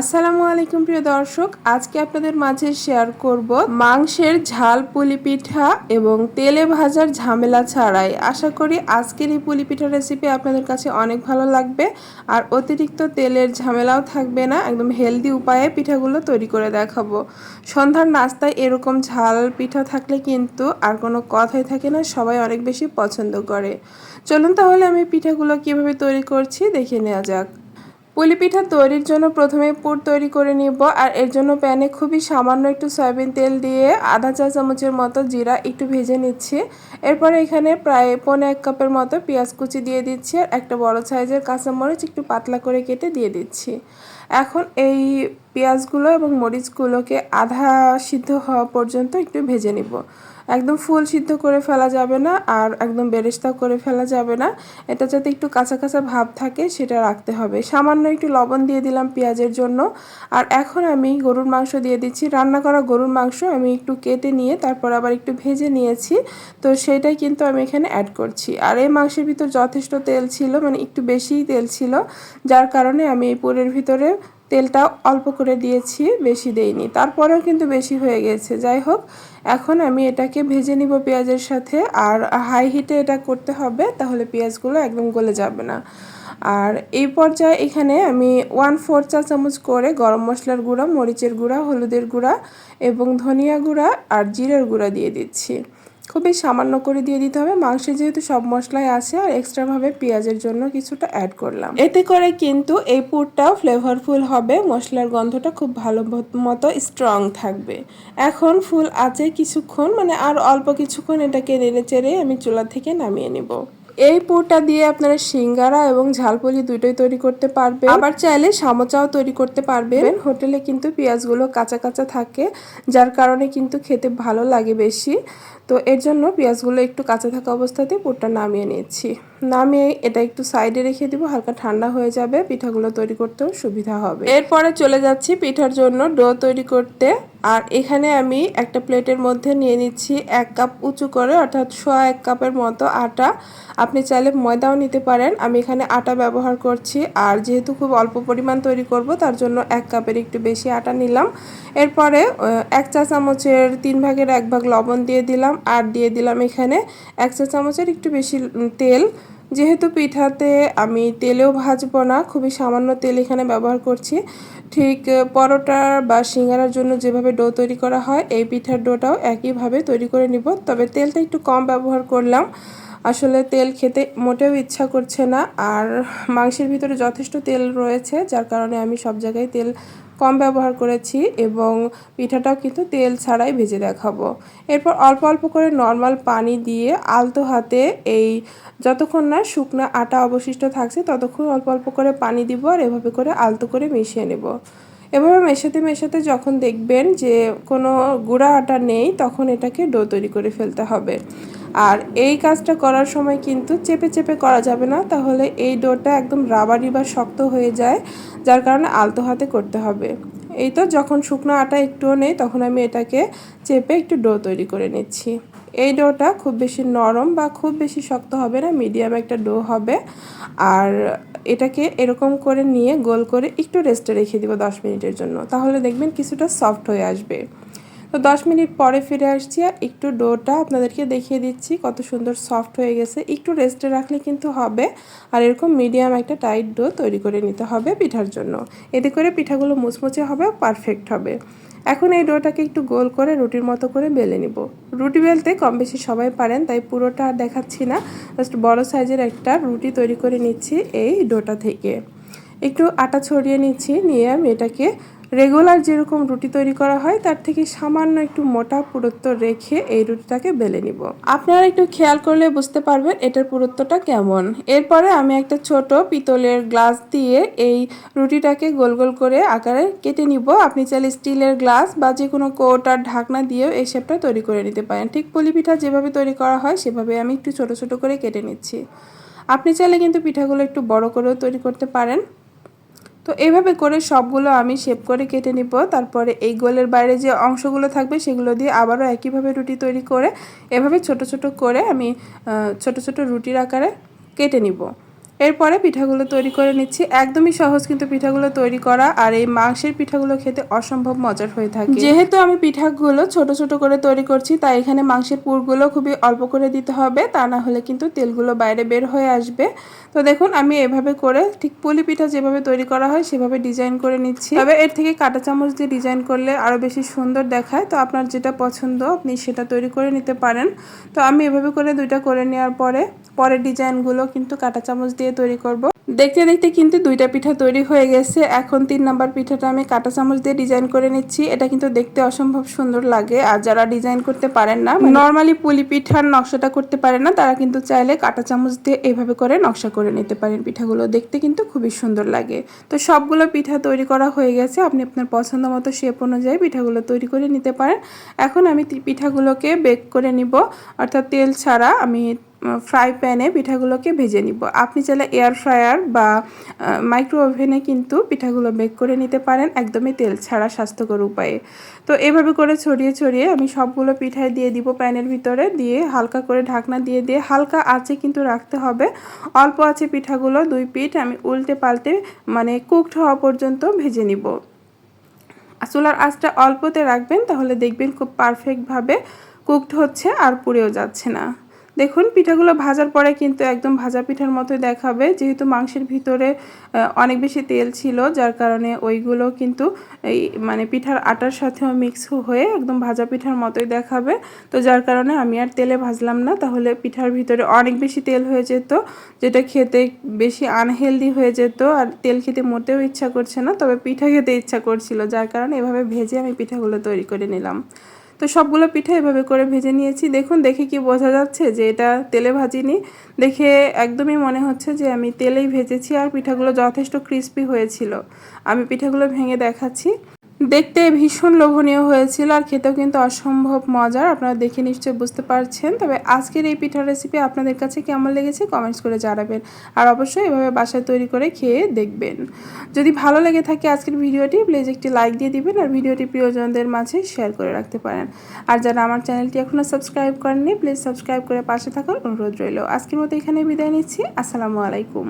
আসসালামু আলাইকুম প্রিয় দর্শক, আজকে আপনাদের মাঝে শেয়ার করব মাংসের ঝাল পুলি পিঠা এবং তেলে ভাজার ঝামেলা ছাড়াই। আশা করি আজকের এই পুলি পিঠা রেসিপি আপনাদের কাছে অনেক ভালো লাগবে। আর অতিরিক্ত তেলের ঝামেলাও থাকবে না, একদম হেলদি উপায়ে পিঠাগুলো তৈরি করে দেখাবো। সন্ধ্যার নাস্তায় এরকম ঝাল পিঠা থাকলে কিন্তু আর কোনো কথাই থাকে না, সবাই অনেক বেশি পছন্দ করে। চলুন তাহলে আমি পিঠাগুলো কীভাবে তৈরি করছি দেখে নেওয়া যাক। পুলি পিঠা তৈরির জন্য প্রথমে পুর তৈরি করে নিব, আর এর জন্য প্যানে খুবই সামান্য একটু সয়াবিন তেল দিয়ে আধা চা চামচের মতো জিরা একটু ভেজে নিচ্ছি। এরপরে এখানে প্রায় পনেরো এক কাপের মতো পেঁয়াজ কুচি দিয়ে দিচ্ছি আর একটা বড় সাইজের কাঁচামরিচ একটু পাতলা করে কেটে দিয়ে দিচ্ছি। এখন এই পেঁয়াজগুলো এবং মরিচগুলোকে আধা সিদ্ধ হওয়া পর্যন্ত একটু ভেজে নিব। একদম ফুল সিদ্ধ করে ফেলা যাবে না আর একদম বেরেস্তা করে ফেলা যাবে না। এটা যাতে একটু কাঁচা কাঁচা ভাব থাকে সেটা রাখতে হবে। সামান্য একটু লবণ দিয়ে দিলাম পেঁয়াজের জন্য। আর এখন আমি গরুর মাংস দিয়ে দিচ্ছি। রান্না করা গরুর মাংস আমি একটু কেটে নিয়ে তারপর আবার একটু ভেজে নিয়েছি। তো সেটাই কিন্তু আমি এখানে অ্যাড করছি। আর এই মাংসের ভিতর যথেষ্ট তেল ছিল মানে একটু বেশিই তেল ছিল। যার কারণে আমি এই পুরের ভিতরে তেলটা অল্প করে দিয়েছি, বেশি দেইনি। তারপরেও কিন্তু বেশি হয়ে গেছে। যাই হোক, এখন আমি এটাকে ভেজে নিব পেঁয়াজের সাথে। আর হাই হিটে এটা করতে হবে, তাহলে পেঁয়াজগুলো একদম গলে যাবে না। আর এই পর্যায়ে এখানে আমি ওয়ান ফোর চা চামচ করে গরম মশলার গুঁড়া, মরিচের গুঁড়া, হলুদের গুঁড়া এবং ধনিয়া গুঁড়া আর জিরের গুঁড়া দিয়ে দিচ্ছি। খুবই সামান্য করে দিয়ে দিতে হবে। মাংসে যেহেতু সব মশলাই আছে, আর এক্সট্রাভাবে পেঁয়াজের জন্য কিছুটা অ্যাড করলাম। এতে করে কিন্তু এই পুরটাও ফ্লেভারফুল হবে, মশলার গন্ধটা খুব ভালো মতো স্ট্রং থাকবে। এখন ফুল আছে কিছুক্ষণ মানে আর অল্প কিছুক্ষণ এটাকে নেড়ে চেড়ে আমি চুলা থেকে নামিয়ে নেব। এই পুরটা দিয়ে আপনারা সিঙ্গারা এবং ঝালপুরি দুটোই তৈরি করতে পারবেন। আবার চাইলে সামোচাও তৈরি করতে পারবেন। হোটেলে কিন্তু পেঁয়াজগুলো কাঁচা কাঁচা থাকে, যার কারণে কিন্তু খেতে ভালো লাগে বেশি। তো এর জন্য পেঁয়াজগুলো একটু কাঁচা থাকা অবস্থাতেই পুরটা নামিয়ে নিচ্ছি নামিয়ে এটা একটু সাইডে রেখে দিব, হালকা ঠান্ডা হয়ে যাবে, পিঠাগুলো তৈরি করতেও সুবিধা হবে। এরপরে চলে যাচ্ছি পিঠার জন্য ডো তৈরি করতে। আর এখানে আমি একটা প্লেটের মধ্যে নিয়ে নিচ্ছি এক কাপ উঁচু করে, অর্থাৎ সোয়া এক কাপের মতো আটা। আপনি চাইলে ময়দাও নিতে পারেন, আমি এখানে আটা ব্যবহার করছি। আর যেহেতু খুব অল্প পরিমাণ তৈরি করব, তার জন্য এক কাপের একটু বেশি আটা নিলাম। এরপরে এক চা চামচের তিন ভাগের এক ভাগ লবণ দিয়ে দিলাম। আর দিয়ে দিলাম এখানে এক চা চামচের একটু বেশি তেল। যেহেতু পিঠাতে আমি তেলেও ভাজবো না, খুবই সামান্য তেল এখানে ব্যবহার করছি। ঠিক পরোটা বা সিঙ্গারার জন্য যেভাবে ডো তৈরি করা হয়, এই পিঠার ডোটাও একইভাবে তৈরি করে নিব। তবে তেলটা একটু কম ব্যবহার করলাম। আসলে তেল খেতে মোটেও ইচ্ছা করছে না। আর মাংসের ভিতরে যথেষ্ট তেল রয়েছে, যার কারণে আমি সব জায়গায় তেল কম ব্যবহার করেছি এবং পিঠাটাও কিন্তু তেল ছাড়াই ভেজে দেখাবো। এরপর অল্প অল্প করে নর্মাল পানি দিয়ে আলতো হাতে এই যতক্ষণ না শুকনো আটা অবশিষ্ট থাকছে ততক্ষণ অল্প অল্প করে পানি দিব আর এভাবে করে আলতো করে মিশিয়ে নেব। এভাবে মেশাতে মেশাতে যখন দেখবেন যে কোনো গুঁড়া আটা নেই তখন এটাকে ডো তৈরি করে ফেলতে হবে। আর এই কাজটা করার সময় কিন্তু চেপে চেপে করা যাবে না, তাহলে এই ডোটা একদম রাবারি বা শক্ত হয়ে যায়, যার কারণে আলতো হাতে করতে হবে। এই তো যখন শুকনো আটা একটুও নেই, তখন আমি এটাকে চেপে একটু ডো তৈরি করে নিচ্ছি। এই ডোটা খুব বেশি নরম বা খুব বেশি শক্ত হবে না, মিডিয়াম একটা ডো হবে। আর এটাকে এরকম করে নিয়ে গোল করে একটু রেস্টে রেখে দিব দশ মিনিটের জন্য, তাহলে দেখবেন কিছুটা সফট হয়ে আসবে। তো দশ মিনিট পরে ফিরে আসছি আর একটু ডোটা আপনাদেরকে দেখিয়ে দিচ্ছি, কত সুন্দর সফট হয়ে গেছে। একটু রেস্টে রাখলে কিন্তু হবে আর এরকম মিডিয়াম একটা টাইট ডো তৈরি করে নিতে হবে পিঠার জন্য। এতে করে পিঠাগুলো মুচমুচে হবে পারফেক্ট হবে। এখন এই ডোটাকে একটু গোল করে রুটির মতো করে বেলে নিব। রুটি বেলতে কম বেশি সবাই পারেন, তাই পুরোটা আর দেখাচ্ছি না। জাস্ট বড় সাইজের একটা রুটি তৈরি করে নিচ্ছি এই ডোটা থেকে। একটু আটা ছড়িয়ে নিচ্ছি, নিয়ে আমি এটাকে রেগুলার যেরকম রুটি তৈরি করা হয়, তার থেকে সামান্য একটু মোটা পুরুত্ব রেখে এই রুটিটাকে বেলে নিব। আপনারা একটু খেয়াল করলে বুঝতে পারবেন এটার পুরুত্বটা কেমন। এরপরে আমি একটা ছোট পিতলের গ্লাস দিয়ে এই রুটিটাকে গোল গোল করে আকারে কেটে নিব। আপনি চাইলে স্টিলের গ্লাস বা যে কোনো কোটার ঢাকনা দিয়েও এই শেপটা তৈরি করে নিতে পারেন। ঠিক পুলি পিঠা যেভাবে তৈরি করা হয়, সেভাবে আমি একটু ছোট ছোট করে কেটে নিচ্ছি। আপনি চাইলে কিন্তু পিঠাগুলো একটু বড় করেও তৈরি করতে পারেন। তো এভাবে করে সবগুলো আমি শেপ করে কেটে নিব। তারপরে এই গোলের বাইরে যে অংশগুলো থাকবে সেগুলো দিয়ে আবারও একইভাবে রুটি তৈরি করে এভাবে ছোট ছোট করে আমি ছোট ছোট রুটির আকারে কেটে নিব। এরপরে পিঠাগুলো তৈরি করে নিচ্ছি। একদমই সহজ কিন্তু পিঠাগুলো তৈরি করা আর এই মাংসের পিঠাগুলো খেতে অসম্ভব মজার হয়ে থাকে। যেহেতু আমি পিঠাগুলো ছোট ছোট করে তৈরি করছি, তাই এখানে মাংসের পুরগুলো খুবই অল্প করে দিতে হবে, তা না হলে কিন্তু তেলগুলো বাইরে বের হয়ে আসবে। তো দেখুন, আমি এভাবে করে ঠিক পুলি পিঠা যেভাবে তৈরি করা হয়, সেভাবে ডিজাইন করে নিচ্ছি। তবে এর থেকে কাঁটা চামচ দিয়ে ডিজাইন করলে আরও বেশি সুন্দর দেখায়। তো আপনার যেটা পছন্দ, আপনি সেটা তৈরি করে নিতে পারেন। তো আমি এভাবে করে দুইটা করে নেওয়ার পরে, পরের ডিজাইনগুলো কিন্তু কাঁটা চামচ দিয়ে তৈরি করব। দেখতে দেখতে কিন্তু দুইটা পিঠা তৈরি হয়ে গেছে। এখন তিন নাম্বার পিঠাটা আমি কাঁটা চামচ দিয়ে ডিজাইন করে নিচ্ছি। এটা কিন্তু দেখতে অসম্ভব সুন্দর লাগে। আর যারা ডিজাইন করতে পারেন না নর্মালি পুলি পিঠার নকশাটা করতে পারেন না, তারা কিন্তু চাইলে কাঁটা চামচ দিয়ে এইভাবে করে নকশা করে নিতে পারেন পিঠাগুলো। দেখতে কিন্তু খুবই সুন্দর লাগে। তো সবগুলো পিঠা তৈরি করা হয়ে গেছে। আপনি আপনার পছন্দ মতো শেপ অনুযায়ী পিঠাগুলো তৈরি করে নিতে পারেন। এখন আমি পিঠাগুলোকে বেক করে নিব। অর্থাৎ তেল ছাড়া আমি ফ্রাই প্যানে পিঠাগুলোকে ভেজে নিব। আপনি চাইলে এয়ার ফ্রায়ার বা মাইক্রো ওভেনে কিন্তু পিঠাগুলো বেক করে নিতে পারেন, একদমই তেল ছাড়া স্বাস্থ্যকর উপায়ে। তো এভাবে করে ছড়িয়ে ছড়িয়ে আমি সবগুলো পিঠায় দিয়ে দিব প্যানের ভিতরে, দিয়ে হালকা করে ঢাকনা দিয়ে দিয়ে হালকা আঁচে কিন্তু রাখতে হবে। অল্প আছে পিঠাগুলো দুই পিঠ আমি উল্টে পাল্টে মানে কুকড হওয়া পর্যন্ত ভেজে নিব। চুলার আঁচটা অল্পতে রাখবেন, তাহলে দেখবেন খুব পারফেক্টভাবে কুকড হচ্ছে আর পুড়েও যাচ্ছে না। দেখুন, পিঠাগুলো ভাজার পরে কিন্তু একদম ভাজা পিঠার মতোই দেখাবে। যেহেতু মাংসের ভিতরে অনেক বেশি তেল ছিল, যার কারণে ওইগুলো কিন্তু এই মানে পিঠার আটার সাথেও মিক্স হয়ে একদম ভাজা পিঠার মতোই দেখাবে। তো যার কারণে আমি আর তেলে ভাজলাম না। তাহলে পিঠার ভিতরে অনেক বেশি তেল হয়ে যেত, যেটা খেতে বেশি আনহেলদি হয়ে যেত। আর তেল খেতে মোটেও ইচ্ছা করছে না, তবে পিঠা খেতে ইচ্ছা করছিল। যার কারণে এভাবে ভেজে আমি পিঠাগুলো তৈরি করে নিলাম। তো সবগুলো পিঠা এভাবে করে ভেজে নিয়েছি। দেখুন, দেখে কি বোঝা যাচ্ছে যে এটা তেলে ভাজিনি। দেখে একদমই মনে হচ্ছে যে আমি তেলেই ভেজেছি আর পিঠাগুলো যথেষ্ট ক্রিস্পি হয়েছিল। আমি পিঠাগুলো ভেঙে দেখাচ্ছি। দেখতে ভীষণ লোভনীয় হয়েছিল আর খেতেও কিন্তু অসম্ভব মজার। আপনারা দেখে নিশ্চয়ই বুঝতে পারছেন। তবে আজকের এই পিঠার রেসিপি আপনাদের কাছে কেমন লেগেছে কমেন্টস করে জানাবেন। আর অবশ্যই এভাবে বাসায় তৈরি করে খেয়ে দেখবেন। যদি ভালো লেগে থাকে আজকের ভিডিওটি প্লিজ একটি লাইক দিয়ে দিবেন আর ভিডিওটি প্রিয়জনদের মাঝে শেয়ার করে রাখতে পারেন। আর যারা আমার চ্যানেলটি এখনও সাবস্ক্রাইব করেননি প্লিজ সাবস্ক্রাইব করে পাশে থাকার অনুরোধ রইল। আজকের মতো এখানে বিদায় নিচ্ছি। আসসালামু আলাইকুম।